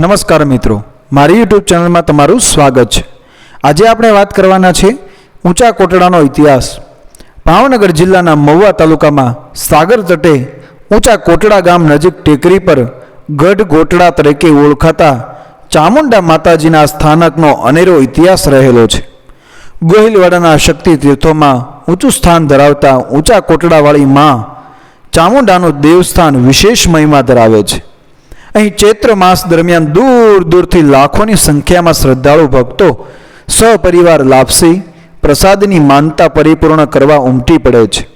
નમસ્કાર મિત્રો. મારી યુટ્યુબ ચેનલમાં તમારું સ્વાગત છે. આજે આપણે વાત કરવાના છે ઊંચા કોટડાનો ઇતિહાસ. ભાવનગર જિલ્લાના મહુવા તાલુકામાં સાગર તટે ઊંચા કોટડા ગામ નજીક ટેકરી પર ગઢ ગોટડા તરીકે ઓળખાતા ચામુંડા માતાજીના સ્થાનકનો અનેરો ઇતિહાસ રહેલો છે. ગોહિલવાડાના શક્તિ તીર્થોમાં ઊંચું સ્થાન ધરાવતા ઊંચા કોટડાવાળી માં ચામુંડાનું દેવસ્થાન વિશેષ મહિમા ધરાવે છે. અહીં ચૈત્ર માસ દરમિયાન દૂર દૂરથી લાખોની સંખ્યામાં શ્રદ્ધાળુ ભક્તો સપરિવાર લાપસી, પ્રસાદની માનતા પરિપૂર્ણ કરવા ઉમટી પડે છે.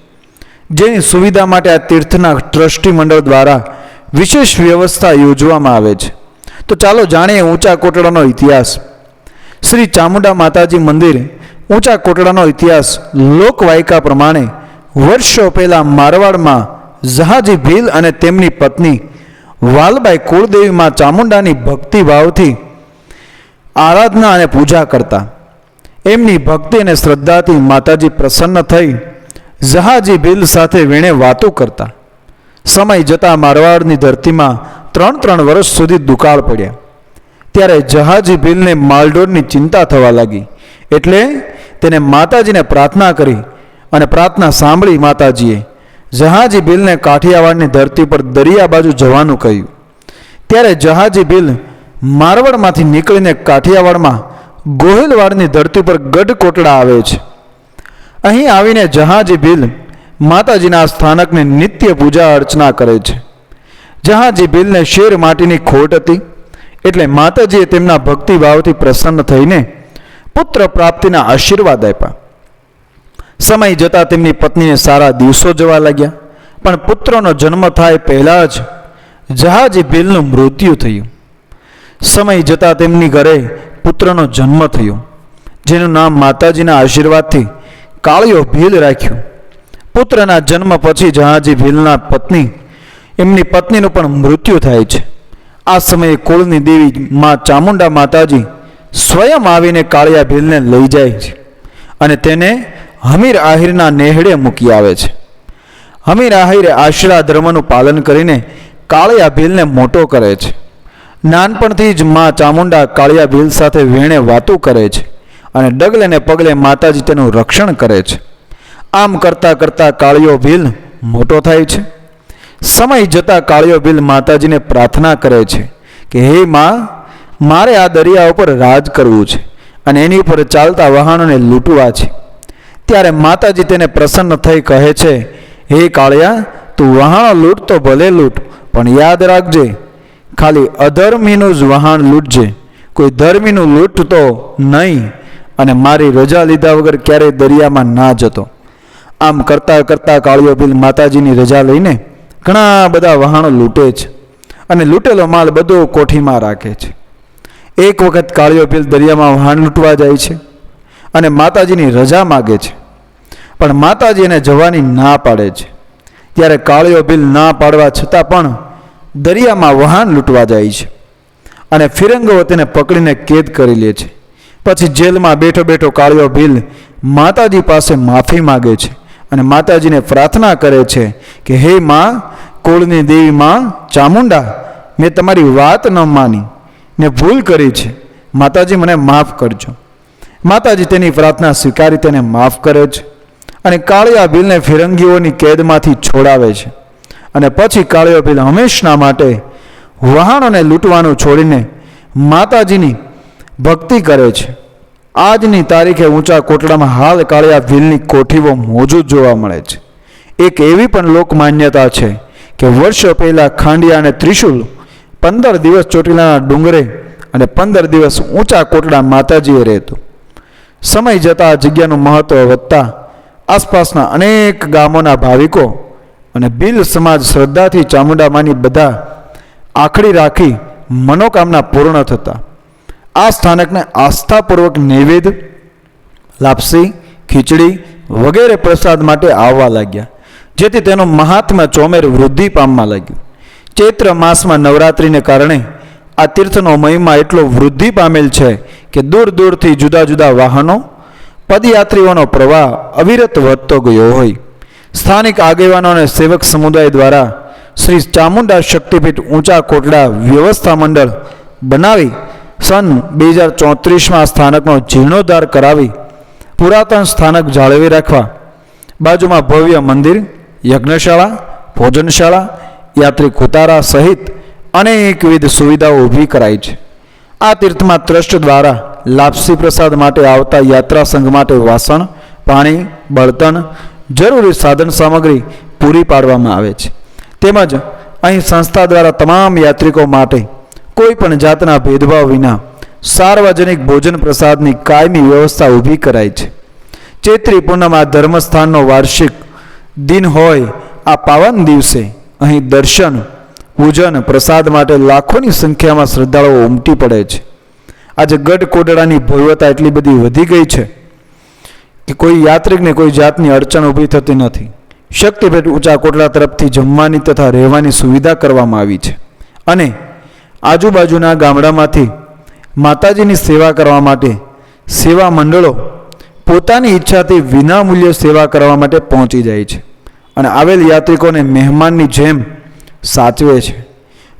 જેની સુવિધા માટે આ તીર્થના ટ્રસ્ટી મંડળ દ્વારા વિશેષ વ્યવસ્થા યોજવામાં આવે છે. તો ચાલો જાણીએ ઊંચા કોટડાનો ઇતિહાસ. શ્રી ચામુંડા માતાજી મંદિર ઊંચા કોટડાનો ઇતિહાસ લોકવાયકા પ્રમાણે વર્ષો પહેલાં મારવાડમાં જહાજી ભીલ અને તેમની પત્ની વાલબાઈ કુળદેવીમાં ચામુંડાની ભક્તિભાવથી આરાધના અને પૂજા કરતા. એમની ભક્તિ અને શ્રદ્ધાથી માતાજી પ્રસન્ન થઈ, જહાજી ભીલ સાથે વીણે વાતો કરતા. સમય જતાં મારવાડની ધરતીમાં ત્રણ ત્રણ વર્ષ સુધી દુકાળ પડ્યા. ત્યારે જહાજી ભીલને માલડોરની ચિંતા થવા લાગી. એટલે તેને માતાજીને પ્રાર્થના કરી અને પ્રાર્થના સાંભળી માતાજીએ જહાજી ભીલને કાઠિયાવાડની ધરતી પર દરિયા બાજુ જવાનું કહ્યું. ત્યારે જહાજી ભીલ મારવાડમાંથી નીકળીને કાઠિયાવાડમાં ગોહિલવાડની ધરતી પર ગઢ કોટડા આવે છે. અહીં આવીને જહાજી ભીલ માતાજીના સ્થાનકને નિત્ય પૂજા અર્ચના કરે છે. જહાજી ભીલને શેર માટીની ખોટ હતી, એટલે માતાજીએ તેમના ભક્તિભાવથી પ્રસન્ન થઈને પુત્ર પ્રાપ્તિના આશીર્વાદ આપ્યા. સમય જતાં તેમની પત્નીને સારા દિવસો જવા લાગ્યા. પણ પુત્રનો જન્મ થાય પહેલાં જ જહાજી ભીલનું મૃત્યુ થયું. સમય જતાં તેમની ઘરે પુત્રનો જન્મ થયો, જેનું નામ માતાજીના આશીર્વાદથી કાળિયો ભીલ રાખ્યું. પુત્રના જન્મ પછી જહાજી ભીલના પત્ની, એમની પત્નીનું પણ મૃત્યુ થાય છે. આ સમયે કુળની દેવી મા ચામુંડા માતાજી સ્વયં આવીને કાળિયા ભીલને લઈ જાય છે અને તેને હમીર આહિરના નેહડે મૂકી આવે છે. હમીર આહિર આશરા ધર્મનું પાલન કરીને કાળિયા ભીલને મોટો કરે છે. નાનપણથી જ મા ચામુંડા કાળિયા ભીલ સાથે વેણે વાતું કરે છે અને ડગલે ને પગલે માતાજી તેનું રક્ષણ કરે છે. આમ કરતાં કરતાં કાળિયો ભીલ મોટો થાય છે. સમય જતાં કાળિયો ભીલ માતાજીને પ્રાર્થના કરે છે કે હે માં, મારે આ દરિયા ઉપર રાજ કરવું છે અને એની ઉપર ચાલતા વાહનોને લૂંટવા છે. ત્યારે માતાજી તેને પ્રસન્ન થઈ કહે છે, હે કાળિયા, તું વહાણ લૂંટ તો ભલે લૂંટ, પણ યાદ રાખજે, ખાલી અધર્મીનું જ વહાણ લૂંટજે. કોઈ ધર્મીનું લૂંટતો નહીં, અને મારી રજા લીધા વગર ક્યારેય દરિયામાં ના જતો. આમ કરતાં કરતાં કાળિયો ભીલ માતાજીની રજા લઈને ઘણા બધા વહાણો લૂંટે છે અને લૂંટેલો માલ બધો કોઠીમાં રાખે છે. એક વખત કાળિયો ભીલ દરિયામાં વહાણ લૂંટવા જાય છે અને માતાજીની રજા માગે છે. પણ માતાજી એને જવાની ના પાડે છે. ત્યારે કાળિયો ભીલ ના પાડવા છતાં પણ દરિયામાં વહાણ લૂંટવા જાય છે અને ફિરંગો તેને પકડીને કેદ કરી લે છે. પછી જેલમાં બેઠો બેઠો કાળિયો ભીલ માતાજી પાસે માફી માગે છે અને માતાજીને પ્રાર્થના કરે છે કે, હે માં, કુળની દેવી માં, ચામુંડા, મેં તમારી વાત ન માની. ને ભૂલ કરી છે. માતાજી મને માફ કરજો. માતાજી તેની પ્રાર્થના સ્વીકારી તેને માફ કરે છે. અને કાળિયા ભીલને ફિરંગીઓની કેદમાંથી છોડાવે છે. અને પછી કાળિયો ભીલ હંમેશના માટે વહાણોને લૂંટવાનું છોડીને માતાજીની ભક્તિ કરે છે. આજની તારીખે ઊંચા કોટડામાં હાલ કાળિયા ભીલની કોઠીઓ મોજૂદ જોવા મળે છે. એક એવી પણ લોકમાન્યતા છે કે વર્ષો પહેલાં ખાંડિયા અને ત્રિશુલ પંદર દિવસ ચોટીલાના ડુંગરે અને પંદર દિવસ ઊંચા કોટડા માતાજીએ રહેતું. સમય જતાં જગ્યાનું મહત્ત્વ વધતા આસપાસના અનેક ગામોના ભાવિકો અને બિલ સમાજ શ્રદ્ધાથી ચામુંડામાંની બધા આખડી રાખી મનોકામના પૂર્ણ થતા. આ સ્થાનકને આસ્થાપૂર્વક નૈવેદ્ય, લાપસી, ખીચડી વગેરે પ્રસાદ માટે આવવા લાગ્યા, જેથી તેનો મહાત્મા ચોમેર વૃદ્ધિ પામવા લાગ્યું. ચૈત્ર માસમાં નવરાત્રિને કારણે આ તીર્થનો મહિમા એટલો વૃદ્ધિ પામેલ છે કે દૂર દૂરથી જુદા જુદા વાહનો પદયાત્રીઓનો પ્રવાહ અવિરત વધતો ગયો હોય. સ્થાનિક આગેવાનો અને સેવક સમુદાય દ્વારા શ્રી ચામુંડા શક્તિપીઠ ઊંચા કોટડા વ્યવસ્થા મંડળ બનાવી સન બે હજાર ચોત્રીસમાં સ્થાનકનો જીર્ણોદ્ધાર કરાવી પુરાતન સ્થાનક જાળવી રાખવા. બાજુમાં ભવ્ય મંદિર, યજ્ઞશાળા, ભોજનશાળા યાત્રી કુતારા સહિત અનેકવિધ સુવિધાઓ ઊભી કરાઈ છે. આ તીર્થમાં ટ્રસ્ટ દ્વારા લાપસી પ્રસાદ માટે આવતા યાત્રા સંઘ માટે વાસણ, પાણી, બળતણ જરૂરી સાધન સામગ્રી પૂરી પાડવામાં આવે છે. તેમજ અહીં સંસ્થા દ્વારા તમામ યાત્રિકો માટે કોઈ પણ જાતના ભેદભાવ વિના સાર્વજનિક ભોજન પ્રસાદની કાયમી વ્યવસ્થા ઊભી કરાઈ છે. ચૈત્રી પૂનમ આ ધર્મસ્થાનનો વાર્ષિક દિન હોય આ પાવન દિવસે અહીં દર્શન, પૂજન, પ્રસાદ માટે લાખોની સંખ્યામાં શ્રદ્ધાળુઓ ઉમટી પડે છે. આજે ગઢ કોટડાની ભવ્યતા એટલી બધી વધી ગઈ છે કે કોઈ યાત્રિકને, કોઈ જાતની અડચણ ઊભી થતી નથી. શક્તિપીઠ ઊંચા કોટડા તરફથી જમવાની તથા રહેવાની સુવિધા કરવામાં આવી છે. અને આજુબાજુના ગામડામાંથી માતાજીની સેવા કરવા માટે સેવા મંડળો પોતાની ઈચ્છાથી વિનામૂલ્યે સેવા કરવા માટે પહોંચી જાય છે. અને આવેલ યાત્રિકોને મહેમાનની જેમ સાચવે છે.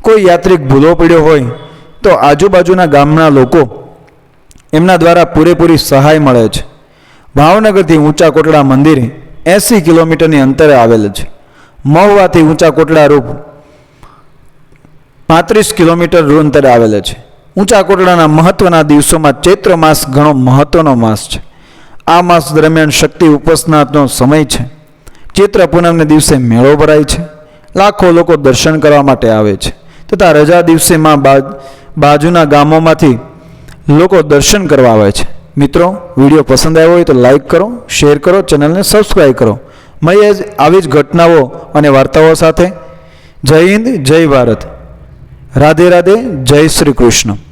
કોઈ યાત્રિક ભૂલો પડ્યો હોય તો આજુબાજુના ગામના લોકો એમના દ્વારા પૂરેપૂરી સહાય મળે છે. ભાવનગરથી ઊંચા કોટડા મંદિર એંસી કિલોમીટરની અંતરે આવેલ છે. મહુવાથી ઊંચા કોટડા રૂપ પાંત્રીસ કિલોમીટર અંતરે આવેલ છે. ઊંચા કોટડાના મહત્વના દિવસોમાં ચૈત્ર માસ ઘણો મહત્વનો માસ છે. આ માસ દરમિયાન શક્તિ ઉપસનાથનો સમય છે. ચૈત્ર પૂનમને દિવસે મેળો ભરાય છે. લાખો લોકો દર્શન કરવા માટે આવે છે. તથા રજા દિવસે માં બા- બાજુના ગામોમાંથી લોકો દર્શન કરવા આવે છે. મિત્રો, વીડિયો પસંદ આવ્યો હોય તો લાઈક કરો, શેર કરો, ચેનલને સબસ્ક્રાઈબ કરો. મળીએ જ આવી જ ઘટનાઓ અને વાર્તાઓ સાથે. જય હિન્દ, જય ભારત. રાધે રાધે, જય શ્રી કૃષ્ણ.